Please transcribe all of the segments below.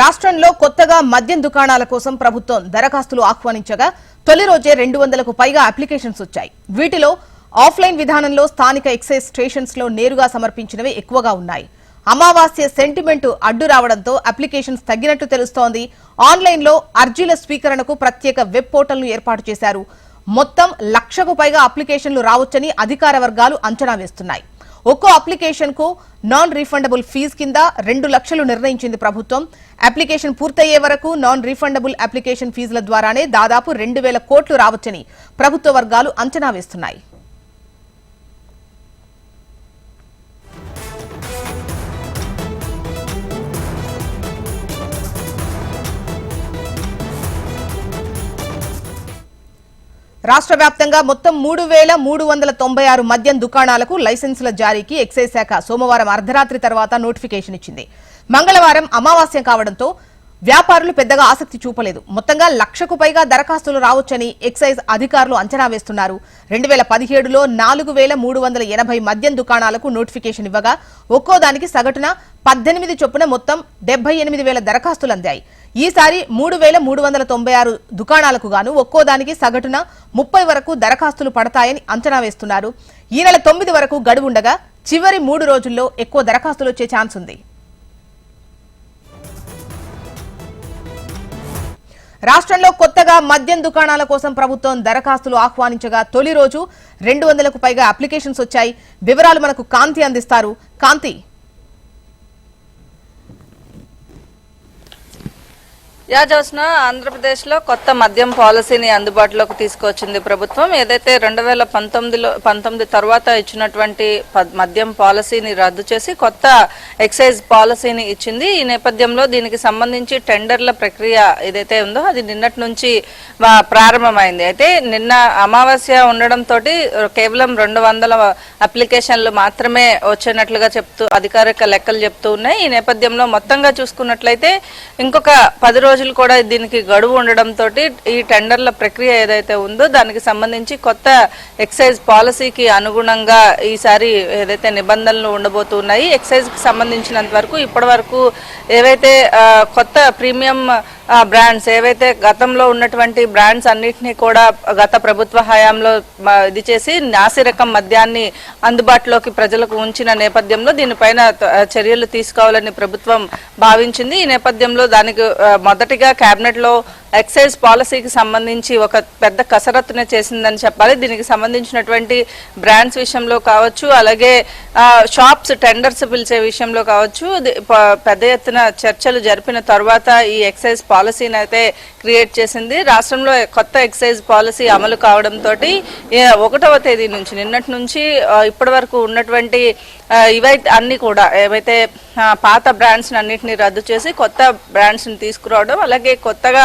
రాష్ట్రంలో కొత్తగా మద్యం దుకాణాల కోసం ప్రభుత్వం దరఖాస్తులు ఆహ్వానించగా తొలి రోజే రెండు వందలకు పైగా అప్లికేషన్స్ వచ్చాయి. వీటిలో ఆఫ్లైన్ విధానంలో స్థానిక ఎక్సైజ్ స్టేషన్స్లో నేరుగా సమర్పించినవి ఎక్కువగా ఉన్నాయి. అమావాస్య సెంటిమెంట్ అడ్డు రావడంతో అప్లికేషన్స్ తగ్గినట్టు తెలుస్తోంది. ఆన్లైన్లో అర్జీల స్వీకరణకు ప్రత్యేక వెబ్ పోర్టల్ను ఏర్పాటు చేశారు. మొత్తం లక్షకు పైగా అప్లికేషన్లు రావచ్చని అధికార వర్గాలు అంచనా వేస్తున్నాయి. ఒక్కో అప్లికేషన్కు నాన్ రీఫండబుల్ ఫీజు కింద రెండు లక్షలు నిర్ణయించింది ప్రభుత్వం. అప్లికేషన్ పూర్తయ్యే వరకు నాన్ రీఫండబుల్ అప్లికేషన్ ఫీజుల ద్వారానే దాదాపు రెండు వేల కోట్లు రావచ్చని ప్రభుత్వ వర్గాలు అంచనా వేస్తున్నాయి. రాష్ట్ర వ్యాప్తంగా మొత్తం మూడు వేల మూడు వందల తొంభై ఆరు మద్యం దుకాణాలకు లైసెన్సుల జారీకి ఎక్సైజ్ శాఖ సోమవారం అర్ధరాత్రి తర్వాత నోటిఫికేషన్ ఇచ్చింది. మంగళవారం అమావాస్యం కావడంతో వ్యాపారులు పెద్దగా ఆసక్తి చూపలేదు. మొత్తంగా లక్షకు పైగా దరఖాస్తులు రావచ్చని ఎక్సైజ్ అధికారులు అంచనా వేస్తున్నారు. రెండు వేల పదిహేడులో నాలుగు వేల మూడు వందల ఎనభై మద్యం దుకాణాలకు నోటిఫికేషన్ ఇవ్వగా ఒక్కో దానికి సగటున పద్దెనిమిది చొప్పున మొత్తం డెబ్బై ఎనిమిది వేల దరఖాస్తులు అందాయి. ఈసారి మూడు వేల మూడు వందల తొంభై ఆరు దుకాణాలకు గాను ఒక్కో దానికి సగటున ముప్పై వరకు దరఖాస్తులు పడతాయని అంచనా వేస్తున్నారు. ఈ నెల తొమ్మిది వరకు గడువుండగా చివరి మూడు రోజుల్లో ఎక్కువ దరఖాస్తులు వచ్చే ఛాన్స్ ఉంది. రాష్ట్రంలో కొత్తగా మద్యం దుకాణాల కోసం ప్రభుత్వం దరఖాస్తులు ఆహ్వానించగా తొలి రోజు రెండు వందలకు పైగా అప్లికేషన్స్ వచ్చాయి. వివరాలు మనకు కాంతి అందిస్తారు. కాంతి యా జోస్న ఆంధ్రప్రదేశ్లో కొత్త మద్యం పాలసీని అందుబాటులోకి తీసుకొచ్చింది ప్రభుత్వం. ఏదైతే రెండు వేల పంతొమ్మిదిలో పంతొమ్మిది తర్వాత ఇచ్చినటువంటి మద్యం పాలసీని రద్దు చేసి కొత్త ఎక్సైజ్ పాలసీని ఇచ్చింది ఈ నేపథ్యంలో దీనికి సంబంధించి టెండర్ల ప్రక్రియ ఏదైతే ఉందో అది నిన్నటి నుంచి ప్రారంభమైంది. అయితే నిన్న అమావాస్య ఉండడంతో కేవలం రెండు వందల అప్లికేషన్లు మాత్రమే వచ్చినట్లుగా చెప్తూ అధికారిక లెక్కలు చెప్తూ ఉన్నాయి. ఈ నేపథ్యంలో మొత్తంగా చూసుకున్నట్లయితే ఇంకొక పది రోజులు కూడా దీనికి గడువు ఉండడంతో ఈ టెండర్ల ప్రక్రియ ఏదైతే ఉందో దానికి సంబంధించి కొత్త ఎక్సైజ్ పాలసీకి అనుగుణంగా ఈసారి ఏదైతే నిబంధనలు ఉండబోతున్నాయి ఎక్సైజ్కి సంబంధించినంత వరకు ఇప్పటి వరకు ఏవైతే కొత్త ప్రీమియం బ్రాండ్స్ ఏవైతే గతంలో ఉన్నటువంటి బ్రాండ్స్ అన్నిటినీ కూడా గత ప్రభుత్వ హయాంలో ఇది చేసి నాసిరకం మద్యాన్ని అందుబాటులోకి ప్రజలకు ఉంచిన నేపథ్యంలో దీనిపైన చర్యలు తీసుకోవాలని ప్రభుత్వం భావించింది. ఈ నేపథ్యంలో దానికి మొదటిగా క్యాబినెట్లో ఎక్సైజ్ పాలసీకి సంబంధించి ఒక పెద్ద కసరత్తునే చేసిందని చెప్పాలి. దీనికి సంబంధించినటువంటి బ్రాండ్స్ విషయంలో కావచ్చు అలాగే షాప్స్ టెండర్స్ పిలిచే విషయంలో కావచ్చు పెద్ద ఎత్తున చర్చలు జరిపిన తర్వాత ఈ ఎక్సైజ్ పాలసీని అయితే క్రియేట్ చేసింది. రాష్ట్రంలో కొత్త ఎక్సైజ్ పాలసీ అమలు కావడంతో ఒకటవ తేదీ నుంచి నిన్నటి నుంచి ఇప్పటి వరకు ఉన్నటువంటి ఇవైతే అన్ని కూడా ఏవైతే పాత బ్రాండ్స్ని అన్నింటినీ రద్దు చేసి కొత్త బ్రాండ్స్ని తీసుకురావడం అలాగే కొత్తగా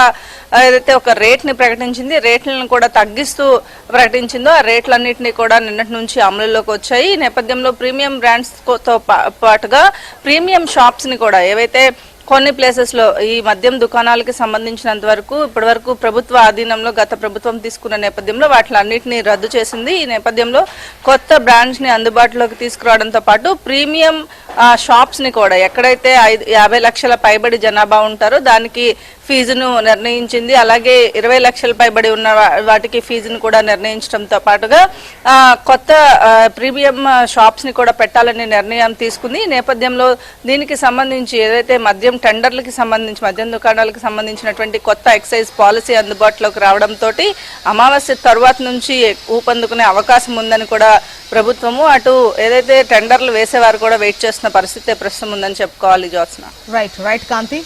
ఏదైతే ఒక రేట్ని ప్రకటించింది రేట్లను కూడా తగ్గిస్తూ ప్రకటించిందో ఆ రేట్లన్నింటినీ కూడా నిన్నటి నుంచి అమలులోకి వచ్చాయి. ఈ నేపథ్యంలో ప్రీమియం బ్రాండ్స్తో పా- పాటుగా ప్రీమియం షాప్స్ని కూడా ఏవైతే కొన్ని ప్లేసెస్లో ఈ మద్యం దుకాణాలకి సంబంధించినంత వరకు ఇప్పటి వరకు ప్రభుత్వ ఆధీనంలో గత ప్రభుత్వం తీసుకున్న నేపథ్యంలో వాటిలన్నింటినీ రద్దు చేసింది. ఈ నేపథ్యంలో కొత్త బ్రాండ్స్ని అందుబాటులోకి తీసుకురావడంతో పాటు ప్రీమియం షాప్స్ని కూడా ఎక్కడైతే ఐదు యాభై లక్షల పైబడి జనాభా ఉంటారో దానికి ఫీజును నిర్ణయించింది. అలాగే ఇరవై లక్షల పైబడి ఉన్న వాటికి ఫీజును కూడా నిర్ణయించడంతో పాటుగా కొత్త ప్రీమియం షాప్స్ని కూడా పెట్టాలని నిర్ణయం తీసుకుంది. ఈ నేపథ్యంలో దీనికి సంబంధించి ఏదైతే మద్యం టెండర్లకి సంబంధించి మద్యం దుకాణాలకు సంబంధించినటువంటి కొత్త ఎక్సైజ్ పాలసీ అందుబాటులోకి రావడంతో అమావాస్య తరువాత నుంచి ఊపందుకునే అవకాశం ఉందని కూడా ప్రభుత్వము అటు ఏదైతే టెండర్లు వేసేవారు కూడా వెయిట్ చేస్తున్న పరిస్థితి ప్రస్తుతం ఉందని చెప్పుకోవాలి జ్యోత్స్న. రైట్ రైట్ కాంతి.